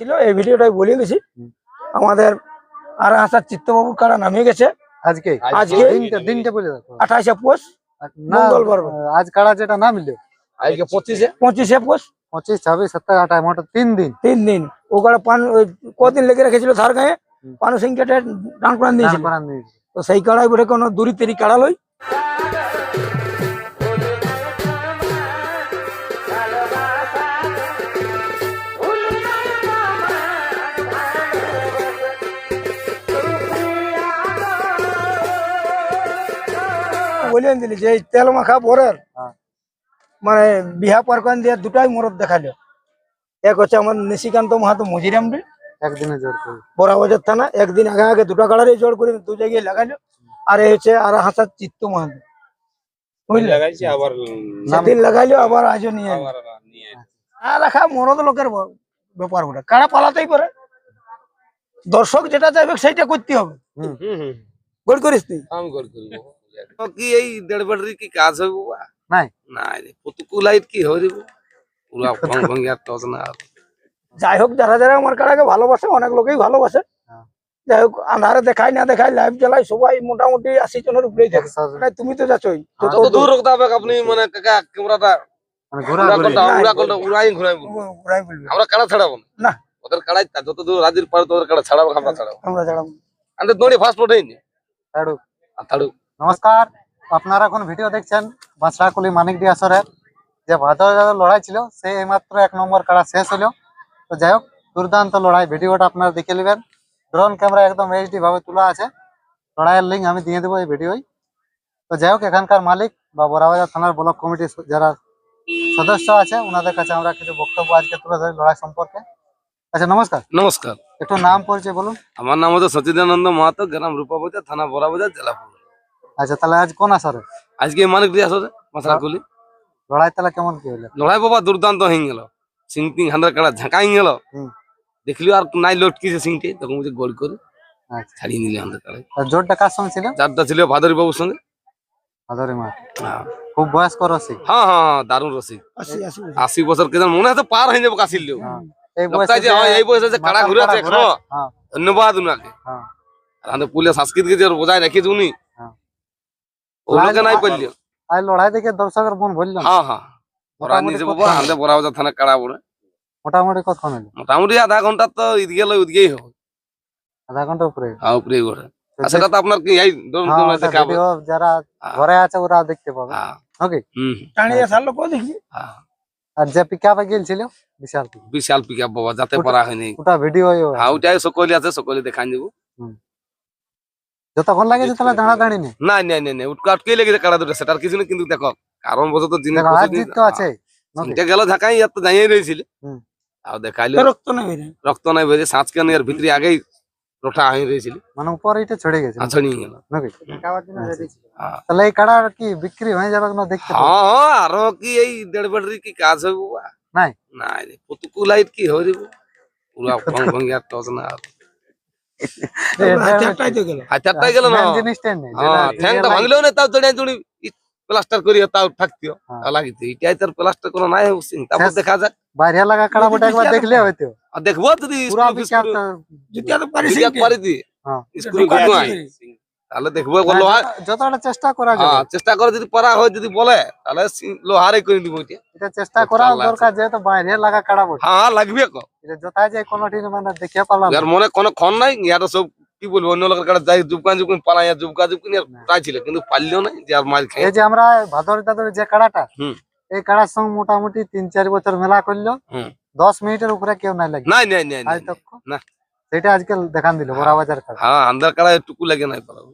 ছিল এই ভিডিওটাই বলে গেছি আমাদের আর আসার চিত্তবাবুর কারা নামিয়ে গেছে। আজকে? আজকে। দিনটা দিনটা বলে দেখো আঠাশে পোষ না মঙ্গলবার। আজ কারা যেটা না মিললো আজকে পঁচিশে। পঁচিশে পোষ। পঁচিশ ছাব্বিশ সাতাশ আঠাশ মোট তিন দিন। তিন দিন। ও ওখানে পান ওই কদিন লেগে রেখেছিল ধার গায়ে। পানু সিং কেটে ডান করান দিয়েছিল। দিয়েছে। তো সেই কাড়াই বলে কোনো দূরি তেরি কাড়া লই। বলিয়ে দিলি যে তেল মাখা বরের হ্যাঁ। মানে বিহা পারকান দিয়ে দুটাই মরদ দেখাল এক হচ্ছে আমার নিশিকান্ত মাহাতো মজিরাম রে। একদিনে জোর করে। বড়া বাজার থানা একদিন আগে আগে দুটো কালারই জোর করে দু জায়গায় লাগালো আর এই হচ্ছে আর হাসার চিত্ত মাহাতো বুঝলে? লাগাইছি আবার সেদিন লাগাইলো আবার আজও নিয়ে আবার নিয়ে আর রাখা মরদ লোকের ব্যাপার ওটা কারা পালাতেই পারে? দর্শক যেটা চাইবে সেইটা করতে হবে। হুম। হুম গোল করিস তুই। কাম কর। করব কি এই দেড় ব্যাটারি কি কাজ হইব বা নাই নাই রে পুতুকু লাইট কি হইব পুরা ভং ভঙ্গিয়া টস না যাই হোক যারা যারা আমার কারাকে ভালোবাসে অনেক লোকেই ভালোবাসে। যাই হোক আন্ধারে দেখাই না দেখাই লাইভ জ্বালাই সবাই মোটামুটি আশি জনের উপরেই থাকে তুমি তো যাচ্ছই তো দূর রাখতে হবে আপনি মানে কাকা ক্যামেরাটা আমরা কাড়া ছাড়াবো না। ওদের কাড়াই যত দূর রাজির পারে তোদের কাড়া ছাড়াবো আমরা ছাড়াবো আমরা আমাদের দড়ি ফাস্ট ফুড হয়নি ছাড়ুক। তাড়ু নমস্কার আপনারা এখন ভিডিও দেখছেন বাঁচড়াকুলি মানিকডি আসরের যে ভাদর লড়াই ছিল সে এইমাত্র এক নম্বর কাড়া শেষ হলো। তো যাই হোক দুর্দান্ত লড়াই ভিডিওটা আপনারা দেখে নেবেন। ড্রোন ক্যামেরা একদম এইচডি ভাবে তোলা আছে। লড়াইয়ের লিঙ্ক আমি দিয়ে দেবো এই ভিডিওই তো যাই হোক এখানকার মালিক বা বড়াবাজার থানার ব্লক কমিটির যারা সদস্য আছে ওনাদের কাছে আমরা কিছু বক্তব্য আজকে তুলে ধরি লড়াই সম্পর্কে। আচ্ছা নমস্কার। নমস্কার। একটু নাম পরিচয় বলুন। আমার নাম হচ্ছে সচিদানন্দ মাহাতো গ্রাম রূপাবাজার থানা বড়াবাজার জেলা। আচ্ছা তাহলে আজ কোন আসরে? আজকে মানিক দিয়ে আসো মাথাকুলি লড়াই তাহলে কেমন কি হলো লড়াই বাবা দুর্দান্ত হয়ে গেল। সিং টিং হান্ড্রেড কাড়া ঝাঁকাই গেল। দেখলি আর নাই লটকিছে সিংটি তখন বুঝে গোল করে আচ্ছা। ছাড়িয়ে নিলে হান্ড্রেড আর জোরটা কার সঙ্গে ছিল? চারটা ছিল ভাদরী বাবুর সঙ্গে। আদরি মা। হ্যাঁ। খুব বয়স্ক রসিক। হ্যাঁ হ্যাঁ হ্যাঁ, দারুণ রসিক। আশি বছর। কে জানে, মনে হয় তো পার হয়ে যাব কাশির লোক হ্যাঁ। এই বয়সে যে হয়, এই বয়সে যে কাড়া ঘুরে আছে হ্যাঁ। ধন্যবাদ উনাকে। আর আমাদের পুলিশ সংস্কৃতিকে যে বজায় রেখেছে উনি। ওগুলোকে নাই পারলি আর লড়াই দেখে দর্শকের মন ভরল। হ্যাঁ হ্যাঁ। ওরা নিজে বাবা থানা কাড়া বড়ে মোটামুটি কতক্ষণ হলো। মোটামুটি আধা ঘণ্টা তো ঈদ গেলে ঈদগেই হবে আধা ঘণ্টা উপরে। হ্যাঁ উপরে ঘরে সেটা তো আপনার কি এই হ্যাঁ, দেখাবো যারা হ্যাঁ। ঘরে আছে ওরা দেখতে পাবে। হ্যাঁ। ওকে হুম। টানিয়ে সার লোক দেখি? হ্যাঁ। আর যে পিক আপে গেছিল বিশাল। বিশাল পিক আপ বাবা যাতে পারা হয়নি। ওটা ভিডিও হ্যাঁ ওইটাই সকলে আছে সকলে দেখান দেবো। যতক্ষণ লাগেছে তাহলে দাঁড়া দাঁড়ি নেই না না না না উটকা আটকে লেগেছে কাড়া দুটো সেটার কিছু না কিন্তু দেখো কারণ বসত জিনিস দেখো হার জিত তো আছে। এটা গেল ঢাকাই আর তো জানিয়ে রয়েছিল। আর দেখাইলো রক্ত নেই বেরে রক্ত নাই বেরিয়ে সাঁচ কেন এর ভিতরে আগেই রোটা হয়ে রয়েছিল মানে উপরে এটা ছড়ে গেছে। আচ্ছা নিয়ে গেল। নাকি। হ্যাঁ। তাহলে এই কাড়া কি বিক্রি হয়ে যাবে না দেখতে হ্যাঁ হ্যাঁ, আরও কি এই দেড় ব্যাটারি কি কাজ হইব বা? নাই। নাই পুতুকু লাইট কি হয়ে দিব পুরা ভং ভঙ্গিয়া টস না গেল না হ্যাঁ ঠ্যাংটা ভাঙলেও না তাও জড়িয়ে জড়ি প্লাস্টার করিয়ে তাও থাকতিও হ্যাঁ। তাও এটাই তার প্লাস্টার কোনো নাই তারপর দেখা যাক। বাইরে লাগা কাড়া বটে একবার দেখলে হয়তো। দেখব যদি পুরা দি হ্যাঁ। তাহলে দেখব বলো হয় যতটা চেষ্টা করা হ্যাঁ যাবে। চেষ্টা করে যদি পারা হয় যদি বলে তাহলে লোহারে করে দিব ওইটা। এটা চেষ্টা করা দরকার যেহেতু বাইরে লাগা কাড়া বটে হ্যাঁ লাগবে কো। এটা যথায় যে কোনোটি মানে দেখে পারলাম আর মনে কোনো ক্ষণ নাই ইয়ার সব কি বলব অন্য লোকের কাছে যাই জুবকান জুবকান পালাই আর জুবকা জুবকান আর তাই ছিল কিন্তু পারলেও নাই যে আর মার খেয়ে। এই যে আমরা ভাদর দাদর যে কাড়াটা হুম। এই কাড়ার সঙ্গে মোটামুটি তিন চার বছর মেলা করল। হুম। দশ মিনিটের উপরে কেউ নাই লাগে নাই নাই নাই না। সেটা আজকাল দেখান দিল বড়া বাজার কাড়া। হ্যাঁ আন্দার কাড়া টুকু লাগে নাই পারব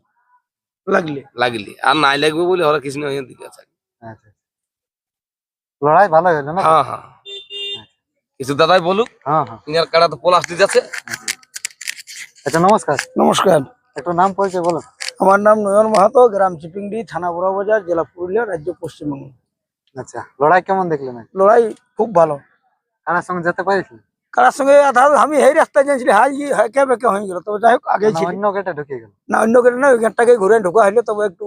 লাগলে। লাগলি। আর নাই লাগবে বলে হরে কৃষ্ণ হয়ে দিকে আছে। আচ্ছা। লড়াই ভালো হলো না? হ্যাঁ হ্যাঁ। কিছু দাদাই বলুক। হ্যাঁ হ্যাঁ। ইয়ার কাড়া তো প্লাস্টিক আছে। আচ্ছা নমস্কার। নমস্কার। একটু নাম পরিচয় বলুন। আমার নাম নয়ন মাহাতো গ্রাম চিপিংডি থানা বড়াবাজার জেলা পুরুলিয়া রাজ্য পশ্চিমবঙ্গ। আচ্ছা লড়াই কেমন দেখলেন? লড়াই খুব ভালো। কাড়ার সঙ্গে যেতে পারিস? কারার সঙ্গে আধা আমি এই রাস্তায় যাচ্ছিলি হাই হেঁকে বেঁকে হয়ে গেল। তবে যাই হোক আগে ছিল। অন্য গেটে ঢুকে গেল। না অন্য গেটে না ওই গেটটাকে ঘুরে ঢোকা হইল তবে একটু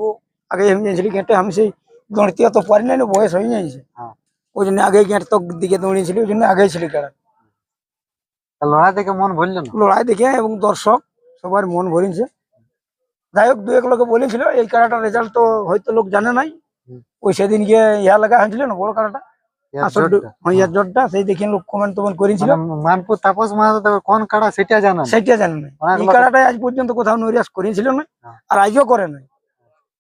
আগে আমি যাচ্ছিলি গেটে আমি সেই দৌড়তে তো পারি না বয়স হয়ে যাইছে। হ্যাঁ। ওই জন্য আগে গেট তো দিকে দৌড়িয়েছিলি ওই জন্য আগেই ছিলি কারা লড়াই দেখে মন ভরল লড়াই দেখে এবং দর্শক সবার মন ভরিছে যাই হোক দু এক লোকে বলেছিল এই কারাটার রেজাল্ট তো হয়তো লোক জানে নাই। ওই সেদিন গিয়ে ইয়া লাগা হয়েছিল না বড় কারাটা? জটটা সেই দেখে লোক কমেন্ট টমেন্ট করেছিল। মানে মানপুর তাপস মাহাতো কোন কাড়া সেটা সেটা জানে এই লোক- আজ পর্যন্ত কোথাও নৈরাস করেছিল না হ্যাঁ। আর আজও করে নাই।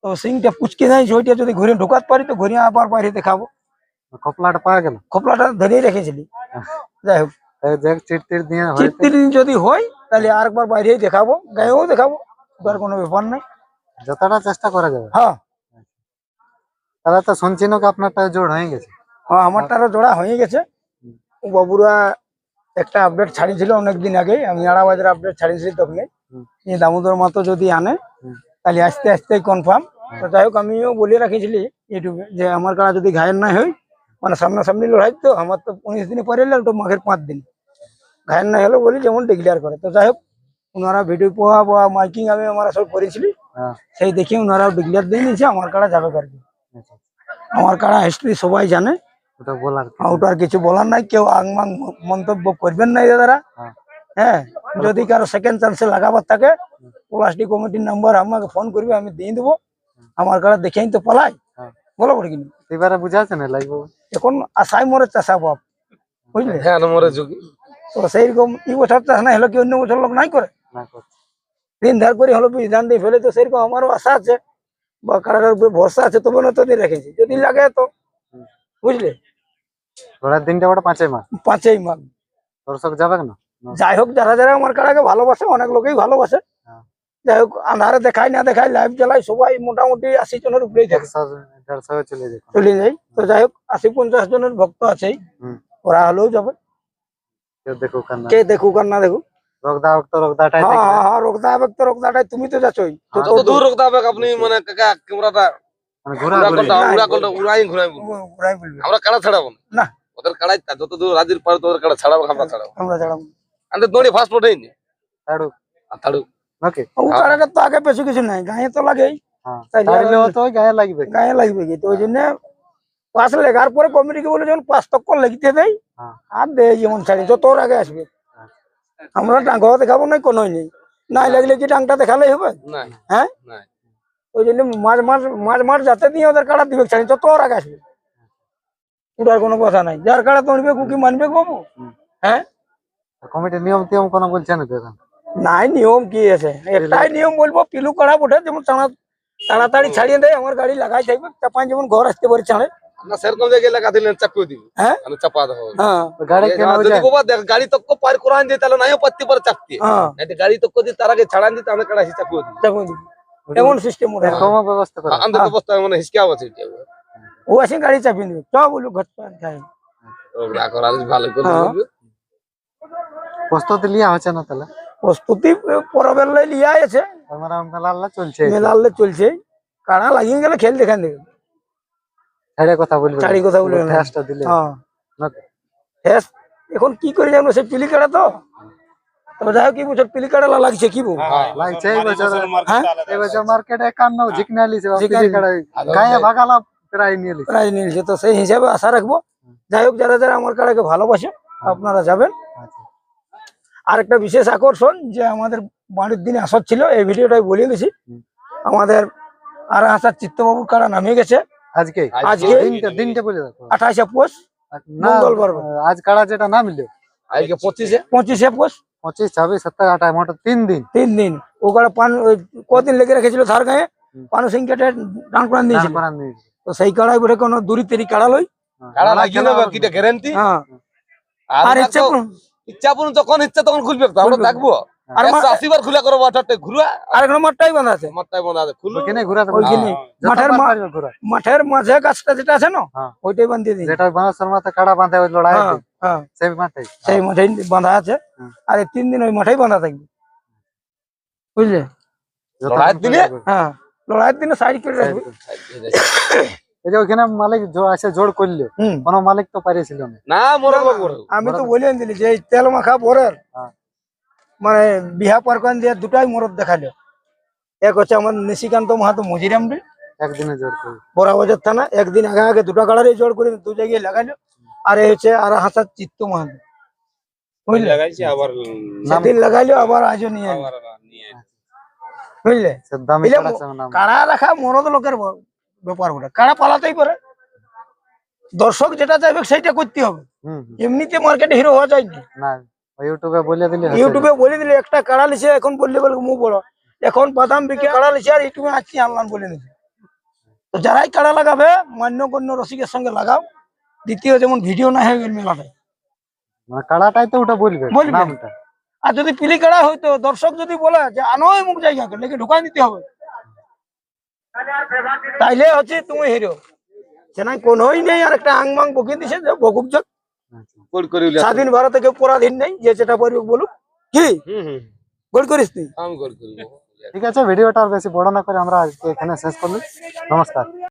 তো সিংটা পুচকে নাই ওইটা যদি ঘুরে ঢোকাতে পারি তো ঘুরে আবার বাইরে দেখাবো। কপলাটা পাওয়া গেল? খোপলাটা ধরেই রেখেছিলি। যাই হোক। চিত্তির যদি হয় তাহলে আরেকবার বাইরেই দেখাবো গায়েও দেখাবো ওটার কোনো ব্যাপার নাই। যতটা চেষ্টা করা যাবে। হ্যাঁ। তাহলে তো শুনছি না আপনারটা জোর হয়ে গেছে। হ্যাঁ আমারটারও জোড়া হয়ে গেছে। বাবুরা একটা আপডেট ছাড়িয়েছিল অনেকদিন আগে আমি আড়াবাজার আপডেট ছাড়িয়েছি তখন যে দামোদর মাতো যদি আনে তাহলে আস্তে আস্তে কনফার্ম তো যাই হোক আমিও বলে রাখিছিলি ইউটিউবে যে আমার কারা যদি ঘায়ের না হয় মানে সামনাসামনি লড়াই তো আমার তো উনিশ দিনে পরে এলে তো মাঘের পাঁচ দিন। ঘায়ের না হলে বলি যেমন ডিক্লেয়ার করে। তো যাই হোক ওনারা ভিডিও পোহা বা মাইকিং আমি আমরা সব করেছিলি। হ্যাঁ। সেই দেখে ওনারাও ডিক্লেয়ার দিয়ে নিয়েছে আমার কারা যাবে আর কি আচ্ছা, আমার কারা হিস্ট্রি সবাই জানে। ওটা বলার? ওটার কিছু বলার নাই কেউ আংমাং মন্তব্য করবেন নাই দাদারা হ্যাঁ। হ্যাঁ যদি কারও সেকেন্ড চান্সে লাগাবার থাকে প্লাস্টিক কমিটির নাম্বার আমাকে ফোন করবে আমি দিয়ে দেবো। আমার কারা দেখেই তো পালাই। হ্যাঁ। বলো বলে কিনি এবারে বুঝাচ্ছে না লাগবে এখন আশাই মরে চাষা বাপ বুঝলে? হ্যাঁ নম্বরে যোগী। তো সেইরকম এই বছর চাষ নাই হলো কি অন্য বছর লোক নাই করে? দিন ধার করে হলো বিধান দিয়ে ফেলে তো সেরকম আমারও আশা আছে। বা কারার উপরে ভরসা আছে তবে না তো দিয়ে রেখেছি। যদি লাগে তো বুঝলে? লড়াইয়ের দিনটা ওটা পাঁচই মাস। পাঁচই মাঘ দর্শক যাবে না। যাই হোক যারা যারা আমার কারাকে ভালোবাসে অনেক লোকেই ভালোবাসে। হ্যাঁ। যাই হোক আন্ধারে দেখায় না দেখায় লাইভ চালাই সবাই মোটামুটি আশি জনের উপরেই থাকে। চলে যায়। চলে যাই তো যাই হোক আশি পঞ্চাশ জনের ভক্ত আছেই। ওরা হলেও যাবে। দেখুক কে দেখুক আর না দেখুক। রোগদা হ্যাঁ হ্যাঁ হ্যাঁ রোগদা তুমি তো যাচ্ছই। যত দূর হবে আপনি মানে কাকা ক্যামেরাটা মানে আমরা কাড়া ছাড়াবো না। না। ওদের কাড়াই তা যত দূর রাজির পারে তোদের কাড়া ছাড়াবো আমরা ছাড়াবো। আমরা ছাড়াবো। আমাদের দড়ি ফার্স্ট ওঠেই নি। ছাড়ুক আর তাড়ু ওকে। ও কারাটা তো আগে বেশি কিছু নাই গায়ে তো লাগেই। হ্যাঁ। তাই তাহলে যারা- তো গায়ে লাগবে। গায়ে লাগবে কি? তো জন্য পাঁচ লেখার পরে কমিটিকে বলে যখন পাঁচ দেয় হ্যাঁ। আর দে যেমন ছাড়ি যত ওর আগে আসবে। আমরা টাঙ্গ দেখাবো না কোনোই নেই। নাই লাগলে কি টাংটা দেখালেই হবে? হ্যাঁ? না ওই জন্য মাঝ মাঝ মাঝ মাঝ যাতে দিয়ে ওদের কাটা দিবে ছাড়ি যত ওর আগে আসবে ওটার কোনো কথা নাই। যার কাটা তনবে কুকি মানবে বাবু। হ্যাঁ? কমিটির নিয়ম টিয়ম কোনো বলছে না তো এখন নাই নিয়ম কি আছে? একটাই নিয়ম বলব পিলু কাড়া যেমন তাড়াতাড়ি ছাড়িয়ে দেয় আমার গাড়ি লাগাই থাকবে চাপাই যেমন ঘর আসতে পারে ছাড়ে না সেরকম জায়গায় লাগা দিলেন চাপিয়ে দিবি। হ্যাঁ? চাপা দেবো। হ্যাঁ। গাড়ি যদি বাবা দেখ গাড়ি তক্ক পার করান দিয়ে তাহলে নাইও পারতে পারে চাপতে। হ্যাঁ। গাড়ি তক্ক দিয়ে তার আগে ছাড়ান দিতে আমি কাড়া চাপিয়ে দিবি। চাপিয়ে দিবি। এমন সিস্টেম ওটা এরকমও ব্যবস্থা করে আমাদের ব্যবস্থা মানে হিসকে আছে এটা ও আসে গাড়ি চাপিয়ে দিবে। চ বলু ঘট খাই ওগুলা করার ভালো করে হ্যাঁ। প্রস্তুতি লিয়া হচ্ছে না তাহলে? প্রস্তুতি পরবের লাই লিয়া আছে। আমরা মেলা আল্লাহ চলছে। মেলালে চলছে। কাড়া লাগিয়ে গেলে খেল দেখান দেবে। ছাড়ে কথা বলবে ছাড়ি কথা বলবে হ্যাঁ। এখন কি করে জানব সে পিলি কাড়া তো? তবে যাই হোক কি বছর পিলি লাগছে কি বল লাগছে এই বছর হ্যাঁ? এই বছর মার্কেটে একান্ন ঝিকনা লিছে গায়ে ভাগালা প্রায় নিয়ে লিছে প্রায় তো সেই হিসাবে আশা রাখব। যাই হোক যারা যারা আমার কাড়াকে ভালোবাসে আপনারা যাবেন। আচ্ছা। আর একটা বিশেষ আকর্ষণ যে আমাদের বাড়ির দিনে আসর ছিল এই ভিডিওটাই বলে দিছি। আমাদের আর আসার চিত্তবাবুর কাড়া নামে গেছে। আজকে? আজকে। দিনটা দিনটা বলে আঠাশে পোষ না মঙ্গলবার। আজ কাড়া যেটা না মিললো আজকে পঁচিশে। পঁচিশে পোষ। পঁচিশ ছাব্বিশ সাতাশ আঠাশ মোট তিন দিন। তিন দিন। ও কাড়া পান কদিন লেগে রেখেছিল ধার গায়ে। পানু সিং কেটে ডান করান দিয়েছিল। তো সেই কাড়াই বটে কোনো দূরি তেরি কাড়া লই হ্যাঁ। কাড়া লাগিয়ে খেলা কিটা গ্যারান্টি হ্যাঁ। আর ইচ্ছে। ইচ্ছা পূর্ণ যখন ইচ্ছা তখন খুলবে তো আমরা থাকব। আর খুলে করব আঠারোটা ঘুরা আর এখন মাঠটাই বাঁধা আছে। বন্ধ আছে ওইখানে মাঠের মাঠের মাঝে গাছটা যেটা আছে না হ্যাঁ। ওইটাই বান্ধিয়ে দিই যেটা মাথা কাড়া বাঁধে ওই লড়াই হ্যাঁ হ্যাঁ। সেই মাঠে সেই মাঠেই বাঁধা আছে। আর এই তিন দিন ওই মাঠেই বাঁধা থাকবে। বুঝলে? লড়াইয়ের দিনে? হ্যাঁ। লড়াইয়ের দিনে সাইড করে রাখবে। এই যে ওখানে মালিক জো- আসে জোর করল হুম। কোনো মালিক তো না। আমি তো বলে দিলি যে তেল মাখা বরের হ্যাঁ। মানে বিহা পারকান দিয়ে দুটাই মরদ দেখাল। এক হচ্ছে আমার নিশিকান্ত মাহাতো মজিরাম রে একদিনে জোর করে। বড়া বাজার থানা একদিন আগে আগে দুটা কালারই জোর করে দু জায়গায় লাগালো। আর এই হচ্ছে আর হাসার চিত্ত মাহাতো বুঝলে? লাগাইছি আবার সেদিন লাগাইলো আবার আজও নিয়ে বুঝলে? কাড়া রাখা মরদ লোকের ব্যাপার ওটা কাড়া পালাতেই পারে। দর্শক যেটা চাইবে সেইটা করতে হবে। এমনিতে মার্কেটে হিরো হওয়া যায় না। ইউটিউবে বলে দিলে ইউটিউবে বলে দিলে একটা কাড়া লিছে এখন বললে বলে মুখ বড়। এখন বাদাম বিকে কাড়া লিছে আর ইউটিউবে আসছি আনলাম বলে নিছে তো যারাই কাড়া লাগাবে মান্য গণ্য রসিকের সঙ্গে লাগাও। দ্বিতীয় যেমন ভিডিও না হয়ে গেল মেলাটায়। মানে কাড়াটাই তো ওটা বলবে বলবে। নামটা। আর যদি পিলি কাড়া হইতো দর্শক যদি বলে যে আনোই মুখ জায়গা লেগে ঢুকাই দিতে হবে। তাইলে হচ্ছে তুমি হিরো। সেনাই কোনোই নেই আর একটা আংমাং বকিয়ে দিছে যে বকুব যাক আচ্ছা। কোড করে উলে স্বাধীন ভারতে কেউ পরাধীন নেই যে যেটা পারবে বলুক। কি? হুম হুম গোল করিস তুই। আমি কোড করব ঠিক আছে ভিডিওটা আর বেশি বড় না করে আমরা আজকে এখানে শেষ করলি। নমস্কার।